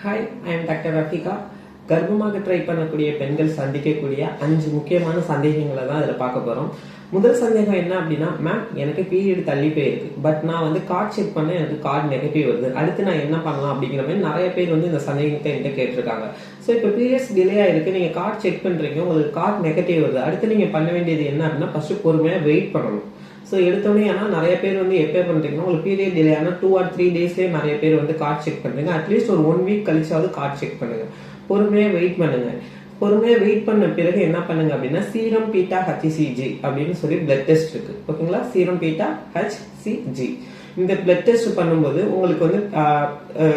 Hi I am doctor Rafiqa கர்ப்பமாக try பண்ணக்கூடிய பெண்கள் சந்திக்கக்கூடிய அஞ்சு முக்கியமான சந்தேகங்களை தான் இதில் பார்க்க போகிறோம் முதல் சந்தேகம் என்ன அப்படின்னா மேம் எனக்கு பீரியட் தள்ளி போயிருக்கு. பட் நான் வந்து கார்டு செக் பண்ண எனக்கு கார்டு நெகட்டிவ் வருது. அடுத்து நான் என்ன பண்ணலாம் அப்படிங்கிற மாதிரி நிறைய பேர் வந்து இந்த சந்தேகத்தை என்கிட்ட கேட்டிருக்காங்க. ஸோ இப்போ பீரியட்ஸ் டிலே ஆயிருக்கு. நீங்கள் கார்டு செக் பண்ணுறீங்க உங்களுக்கு கார்டு நெகட்டிவ் வருது. அடுத்து நீங்கள் பண்ண வேண்டியது என்ன அப்படின்னா ஃபஸ்ட்டு பொறுமையாக வெயிட் பண்ணணும். ஸோ எடுத்தோடனே ஆனால் நிறைய பேர் வந்து எப்போ பண்ணுறீங்கன்னா உங்களுக்கு பீரியட் டிலே ஆனால் டூ ஆர் த்ரீ டேஸ்லேயே நிறைய பேர் வந்து கார்டு செக் பண்ணுறீங்க அட்லீஸ்ட் ஒரு ஒன் வீக் கழிச்சாவது கார்டு செக் பண்ணுங்க. பொறுமையாக வெயிட் பண்ணுங்க. பொறுமையாக வெயிட் பண்ண பிறகு என்ன பண்ணுங்க அப்படின்னா சீரம் பீட்டா ஹச்சிசிஜி அப்படின்னு சொல்லி பிளட் டெஸ்ட் இருக்கு. ஓகேங்களா? சீரம் பீட்டா ஹச்சிஜி இந்த பிளட் டெஸ்ட் பண்ணும்போது உங்களுக்கு வந்து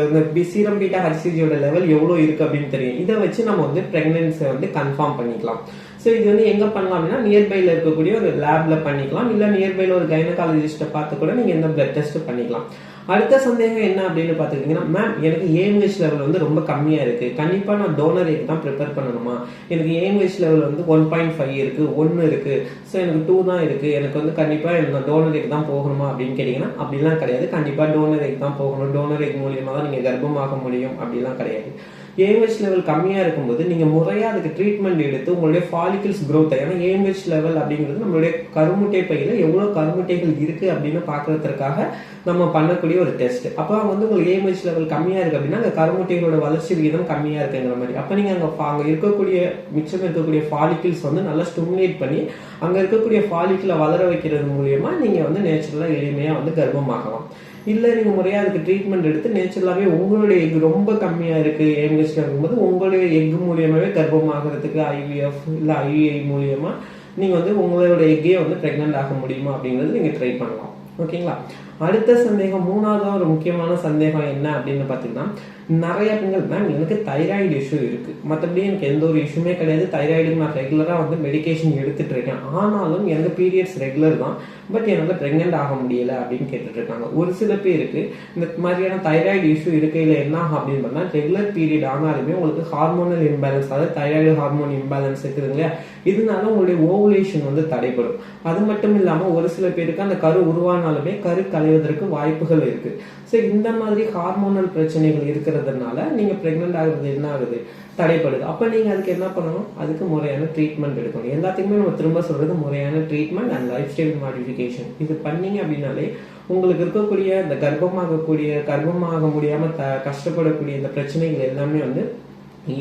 இந்த சீரம் பீட்டா ஹச்சிஜியோட லெவல் எவ்வளோ இருக்கு அப்படின்னு தெரியும். இதை வச்சு நம்ம வந்து பிரெக்னன்சியை வந்து கன்ஃபார்ம் பண்ணிக்கலாம். ஸோ இது வந்து எங்க பண்ணலாம் அப்படின்னா நியர்பைல இருக்கக்கூடிய ஒரு லேப்ல பண்ணிக்கலாம். இல்ல நியர்பைல ஒரு கைனகாலஜிஸ்ட்டை பார்த்து கூட நீங்க இந்த பிளட் டெஸ்ட் பண்ணிக்கலாம். அடுத்த சந்தேகம் என்ன அப்படின்னு பார்த்துக்கிட்டிங்கன்னா மேம் எனக்கு ஏஎம்ஹெச் லெவல் வந்து ரொம்ப கம்மியாக இருக்குது கண்டிப்பாக நான் டோனர் எக் தான் ப்ரிப்பேர் பண்ணணுமா? எனக்கு ஏஎம்ஹெச் லெவல் வந்து ஒன் பாயிண்ட் ஃபைவ் இருக்குது ஒன்னு இருக்குது ஸோ எனக்கு டூ தான் இருக்குது எனக்கு வந்து கண்டிப்பாக எனக்கு டோனர் எக் தான் போகணுமா? அப்படின்னு கேட்டிங்கன்னா அப்படிலாம் கிடையாது. கண்டிப்பாக டோனர் எக் தான் போகணும். டோனர் எக் மூலியமாக தான் நீங்கள் கர்ப்பமாக முடியும். அப்படிலாம் கிடையாது. ஏஎம்ஹெச் லெவல் கம்மியாக இருக்கும்போது நீங்கள் முறையாக அதுக்கு ட்ரீட்மெண்ட் எடுத்து உங்களுடைய ஃபாலிகல்ஸ் க்ரோத் ஏன்னா ஏஎம்ஹெச் லெவல் அப்படிங்கிறது நம்மளுடைய கருமுட்டை பையில் எவ்வளோ கருமுட்டைகள் இருக்குது அப்படின்னு பார்க்குறதுக்காக நம்ம பண்ணக்கூடிய ஒரு டெஸ்ட் அப்போ வந்து உங்களுக்கு ஏஎம்ஹெச் லெவல் கம்மியா இருக்கு அப்படின்னா அந்த கருமுட்டைகளோட வளர்ச்சி விகிதம் கம்மியா இருக்குங்கிற மாதிரி. அப்போ நீங்க அங்க ஃபா- இருக்கக்கூடிய மிச்சம் இருக்கக்கூடிய ஃபாலிக்கிள்ஸ் வந்து நல்லா ஸ்டிமுலேட் பண்ணி அங்க இருக்கக்கூடிய ஃபாலிக்கிளை வளர வைக்கிறது மூலியமா நீங்க வந்து நேச்சுரலா எளிமையா வந்து கர்ப்பமாகலாம் இல்ல நீங்க முறையா அதுக்கு ட்ரீட்மெண்ட் எடுத்து நேச்சுரலாவே உங்களுடைய எக் ரொம்ப கம்மியா இருக்கு ஏஎம்ஹெச்ல இருக்கும்போது உங்களுடைய எக் மூலியமாவே கர்ப்பமாகறதுக்கு ஐவிஎஃப் இல்ல ஐவிஐ மூலியமா நீங்க வந்து உங்களோட எக்கே வந்து பிரெக்னென்ட் ஆக முடியுமா அப்படிங்கிறது நீங்க ட்ரை பண்ணலாம். ஓகேங்களா? அடுத்த சந்தேகம் மூணாவது ஒரு முக்கியமான சந்தேகம் என்ன அப்படின்னு பார்த்தீங்கன்னா நிறைய பெண்கள் மேம் எனக்கு தைராய்டு இஷ்யூ இருக்கு. மற்றபடி எனக்கு எந்த ஒரு இஷ்யூமே கிடையாது. தைராய்டுக்கு நான் ரெகுலராக வந்து மெடிகேஷன் எடுத்துட்டு இருக்கேன். ஆனாலும் எனக்கு பீரியட்ஸ் ரெகுலர் தான். பட் என்னால் ப்ரெக்னென்ட் ஆக முடியலை அப்படின்னு கேட்டுட்டு இருக்காங்க. ஒரு சில பேருக்கு இந்த மாதிரியான தைராய்டு இஷ்யூ இருக்கையில் என்ன ஆகும் அப்படின்னு பார்த்தா ரெகுலர் பீரியட் ஆனாலுமே உங்களுக்கு ஹார்மோனல் இம்பேலன்ஸ் அதாவது தைராய்டு ஹார்மோன் இம்பேலன்ஸ் இருக்குது இல்லையா? இதனால உங்களுடைய ஓவுலேஷன் வந்து தடைபடும். அது மட்டும் இல்லாமல் ஒரு சில பேருக்கு அந்த கரு உருவான உருவானாலுமே கரு களைவதற்கு வாய்ப்புகள் இருக்கு. ஸோ இந்த மாதிரி ஹார்மோனல் பிரச்சனைகள் இருக்கிறதுனால நீங்க பிரெக்னென்ட் ஆகுறது என்ன ஆகுது? தடைப்படுது. அப்ப நீங்க அதுக்கு என்ன பண்ணணும்? அதுக்கு முறையான ட்ரீட்மெண்ட் எடுக்கணும். எல்லாத்துக்குமே நம்ம திரும்ப சொல்றது முறையான treatment and lifestyle modification இது பண்ணீங்க அப்படின்னாலே உங்களுக்கு இருக்கக்கூடிய இந்த கர்ப்பமாகக்கூடிய கர்ப்பமாக முடியாம த கஷ்டப்படக்கூடிய இந்த பிரச்சனைகள் எல்லாமே வந்து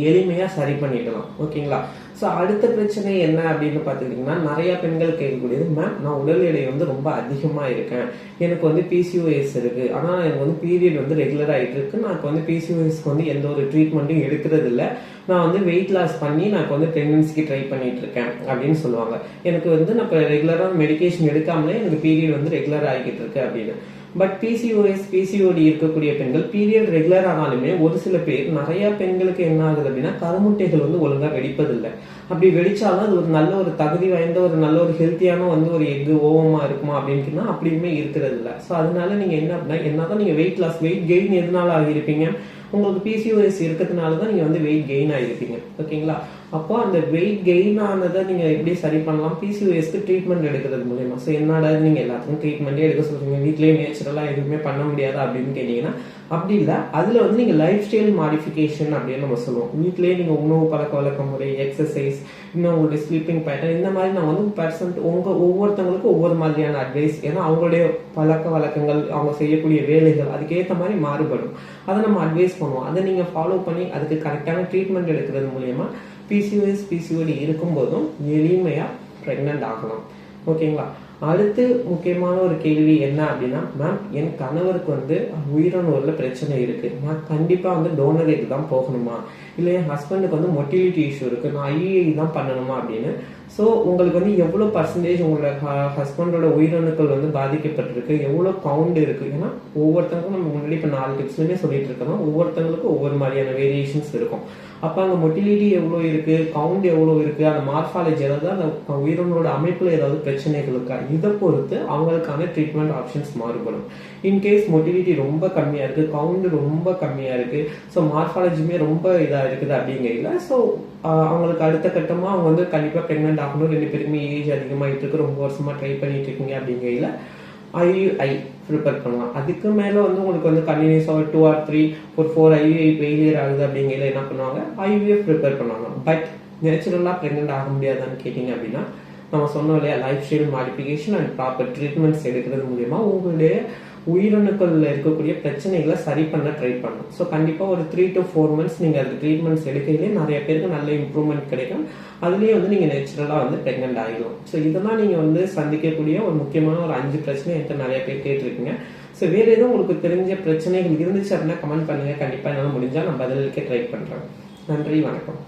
எளிமையா சரி பண்ணிடலாம். ஓகேங்களா? ஸோ அடுத்த பிரச்சனை என்ன அப்படின்னு பார்த்துக்கிட்டிங்கன்னா நிறையா பெண்கள் கேட்கக்கூடியது மேம் நான் உடல் எடை வந்து ரொம்ப அதிகமாக இருக்கேன். எனக்கு வந்து பிசிஓஎஸ் இருக்குது ஆனால் எனக்கு வந்து பீரியட் வந்து ரெகுலர் ஆகிட்டு இருக்கு. நான் வந்து பிசிஓஎஸ்க்கு வந்து எந்த ஒரு ட்ரீட்மெண்ட்டும் எடுக்கிறது இல்லை. நான் வந்து வெயிட் லாஸ் பண்ணி நான் வந்து ப்ரெக்னன்சிக்கு ட்ரை பண்ணிட்டு இருக்கேன் அப்படின்னு சொல்லுவாங்க. எனக்கு வந்து நான் இப்போ ரெகுலராக மெடிகேஷன் எடுக்காமலே எனக்கு பீரியட் வந்து ரெகுலர் ஆகிக்கிட்டு இருக்கு அப்படின்னு. பட் பிசிஓஎஸ் பிசிஓடி இருக்கக்கூடிய பெண்கள் பீரியட் ரெகுலர் ஆனாலுமே ஒரு சில பேர் நிறைய பெண்களுக்கு என்ன ஆகுது அப்படின்னா கருமுட்டைகள் வந்து ஒழுங்காக வெடிப்பதில்லை. அப்படி வெடிச்சாலும் அது ஒரு நல்ல ஒரு தகுதி வாய்ந்த ஒரு நல்ல ஒரு ஹெல்த்தியான வந்து ஒரு எக் ஓவமா இருக்குமா அப்படின்னா அப்படியுமே இருக்கிறது இல்லை ஸோ அதனால நீங்க என்ன அப்படின்னா என்னதான் நீங்க வெயிட் லாஸ் வெயிட் கெயின் எதனால ஆகியிருப்பீங்க உங்களுக்கு பிசிஓஎஸ் இருக்கிறதுனால தான் நீங்க வந்து வெயிட் கெயின் ஆகிருப்பீங்க ஓகேங்களா அப்போ அந்த வெயிட் கெயின் ஆனதை நீங்க எப்படி சரி பண்ணலாம்? பிசிஓஎஸ்க்கு ட்ரீட்மெண்ட் எடுக்கிறது மூலயமா. ஸோ என்னடா நீங்க எல்லாத்துக்கும் ட்ரீட்மெண்ட்டே எடுக்க சொல்றீங்க. வீட்லயே நேச்சுரலா எதுவுமே பண்ண முடியாது அப்படின்னு கேட்டீங்கன்னா அப்படி இல்லை. அதுல வந்து நீங்க லைஃப் ஸ்டைல் மாடிஃபிகேஷன் அப்படின்னு நம்ம சொல்லுவோம். வீட்லயே நீங்க உணவு பழக்க வழக்க முறை எக்ஸசைஸ் இன்னும் உங்களுடைய ஸ்லீப்பிங் பேட்டர்ன் இந்த மாதிரி நான் வந்து பர்சன்ட் உங்க ஒவ்வொருத்தவங்களுக்கும் ஒவ்வொரு மாதிரியான அட்வைஸ் ஏன்னா அவங்களுடைய பழக்க வழக்கங்கள் அவங்க செய்யக்கூடிய வேலைகள் அதுக்கேற்ற மாதிரி மாறுபடும். அதை நம்ம அட்வைஸ் பண்ணுவோம். அதை நீங்க ஃபாலோ பண்ணி அதுக்கு கரெக்டான ட்ரீட்மெண்ட் எடுக்கிறது மூலயமா பிசிஓஎஸ் பிசிஓடி இருக்கும்போதும் எளிமையாக ப்ரெக்னென்ட் ஆகலாம். ஓகேங்களா? அடுத்து முக்கியமான ஒரு கேள்வி என்ன அப்படின்னா மேம் என் கணவருக்கு வந்து உயிரணுவில் பிரச்சனை இருக்கு. நான் கண்டிப்பா வந்து டோனர் எக் தான் போகணுமா? இல்லை என் ஹஸ்பண்டுக்கு வந்து மொட்டிலிட்டி இஷ்யூ இருக்கு. நான் ஐஇஐ தான் பண்ணணுமா அப்படின்னு ஸோ உங்களுக்கு வந்து எவ்வளோ பர்சன்டேஜ் உங்களோட ஹஸ்பண்டோட உயிரணுக்கள் வந்து பாதிக்கப்பட்டிருக்கு? எவ்வளோ கவுண்ட் இருக்கு? ஏன்னா ஒவ்வொருத்தங்களுக்கும் நம்ம முன்னாடி இப்போ நாலு டிப்ஸ்லையுமே சொல்லிட்டு இருக்கோம். ஒவ்வொருத்தங்களுக்கும் ஒவ்வொரு மாதிரியான வேரியேஷன்ஸ் இருக்கும். அப்போ அங்கே மொட்டிலிட்டி எவ்வளோ இருக்கு? கவுண்ட் எவ்வளோ இருக்கு? அந்த மார்ஃபாலஜி அதாவது அந்த உயிரினோட அமைப்பில் ஏதாவது பிரச்சனைகள் இருக்கா? இதை பொறுத்து அவங்களுக்கான ட்ரீட்மெண்ட் ஆப்ஷன்ஸ் மாறுபடும். இன்கேஸ் மொட்டிலிட்டி ரொம்ப கம்மியாக இருக்கு கவுண்ட் ரொம்ப கம்மியாக இருக்கு ஸோ மார்ஃபாலஜியுமே ரொம்ப இதாக இருக்குது அப்படிங்கிறீங்களா? ஸோ அவங்களுக்கு அடுத்த கட்டமாக அவங்க வந்து கண்டிப்பாக ப்ரெக்னென்ட் ஆகணும் ரெண்டு பேருக்குமே ஏஜ் அதிகமாக இருக்கு. ரொம்ப வருஷமாக ட்ரை பண்ணிட்டு இருக்கீங்க அப்படிங்கையில் ஐ ப்ரிப்பேர் பண்ணலாம். அதுக்கு மேலே வந்து உங்களுக்கு வந்து கண்டினியூஸாக டூ ஆர் த்ரீ ஒரு ஃபோர் ஐவிஐ ஃபெயிலியர் ஆகுது அப்படிங்கையில என்ன பண்ணுவாங்க? ஐவிஎஃப் ப்ரிப்பேர் பண்ணுவாங்க பட் நேச்சுரலாக ப்ரெக்னென்ட் ஆக முடியாதான்னு கேட்டிங்க அப்படின்னா நம்ம சொன்னோம் இல்லையா lifestyle modification and proper treatments எடுக்கிறது மூலயமா உங்களுடைய உயிரணுக்களில் இருக்கக்கூடிய பிரச்சனைகளை சரி பண்ண ட்ரை பண்ணும் ஸோ கண்டிப்பாக ஒரு த்ரீ டு ஃபோர் மந்த்ஸ் நீங்கள் அந்த ட்ரீட்மெண்ட்ஸ் எடுக்கையிலே நிறைய பேருக்கு நல்ல இம்ப்ரூவ்மெண்ட் கிடைக்கும். அதுலேயே வந்து நீங்கள் நேச்சுரலாக வந்து ப்ரெக்னென்ட் ஆகிடும் ஸோ இதெல்லாம் நீங்கள் வந்து சந்திக்கக்கூடிய ஒரு முக்கியமான ஒரு அஞ்சு பிரச்சனை என்கிட்ட நிறைய பேர் கேட்டிருக்கீங்க ஸோ வேறு எதுவும் உங்களுக்கு தெரிஞ்ச பிரச்சனைகள் இருந்துச்சு அப்படின்னா கமெண்ட் பண்ணுங்கள் கண்டிப்பாக என்னால் முடிஞ்சால் நான் பதிலளிக்க ட்ரை பண்ணுறேன் நன்றி வணக்கம்.